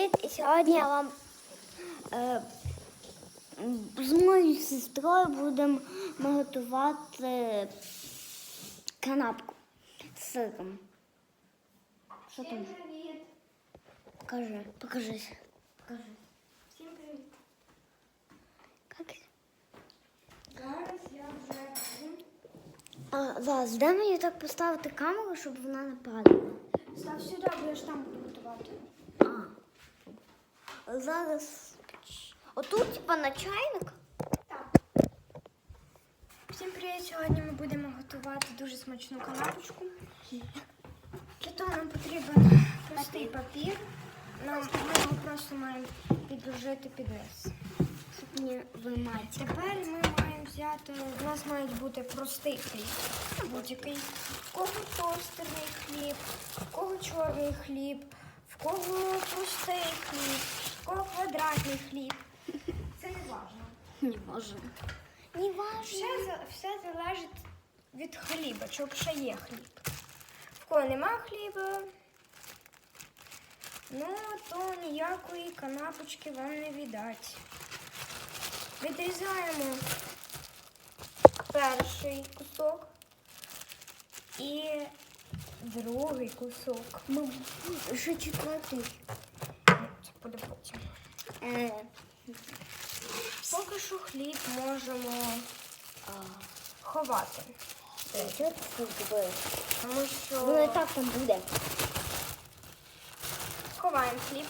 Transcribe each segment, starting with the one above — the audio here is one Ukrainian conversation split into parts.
привіт! І сьогодні я вам е, з моєю сестрою будемо готувати канапку з сиром. Що там? Всім привіт! Покажи, покажись. Покажи. Всім привіт! Як? Зараз я вже А, зараз, де мені так поставити камеру, щоб вона не падала? став сюди, будеш там готувати. Зараз. Отут, типа, на чайник. Так. Всім привіт! Сьогодні ми будемо готувати дуже смачну канапочку. Для того нам потрібен простий папір. Нам ми його просто маємо підложити під низ. Щоб не вимати. Тепер ми маємо взяти, у нас має бути простий хліб, будь-який. В кого тостерний хліб, в кого чорний хліб, в кого простий хліб, кого квадратний хліб. Це не важливо. Не можу. Не важно. Все, все залежить від хліба, чи ще є хліб. В кого нема хліба, ну то ніякої канапочки вам не віддать. Відрізаємо перший кусок і другий кусок. Мам, ще четвертий. Це буде потім. Е, Поки що хліб можемо а, ховати, е, що ти робиш? тому що Воно і так там буде. ховаємо хліб.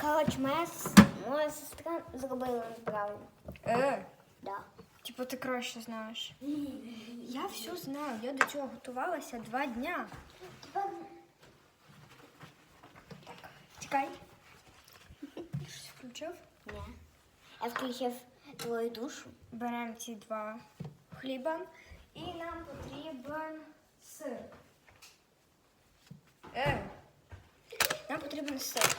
Коротше, моя, с- моя сестра зробила неправильно. Е, Да. типу ти краще знаєш. Я все знаю. Я до цього готувалася два дня. Чекай. Включив. Ні. Я включив твою душу. Беремо ці два хліба і нам потрібен сир. Е. Нам потрібен сир.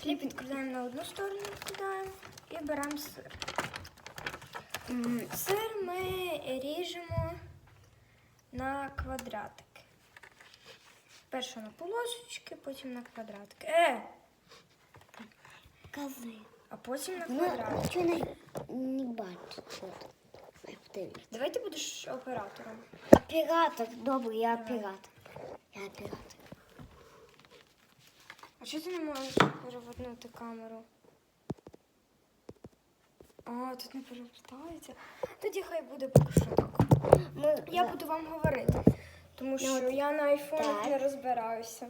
Хліб відкладаємо на одну сторону, відкладаємо і беремо сир. Сир ми ріжемо на квадратики. Перше на полосочки, потім на квадратики. Е! Кази. А потім на Ну, квадратики. нічого не, не бачу. От. Ай, подивись. Давай ти будеш оператором. Оператор, добре, я оператор. Я оператор. А чого ти не можеш перевернути камеру? А, тут не перевертається. Тоді хай буде поки що так. Ми Я буду вам говорити, тому що Ну, от я на айфонах не розбираюся.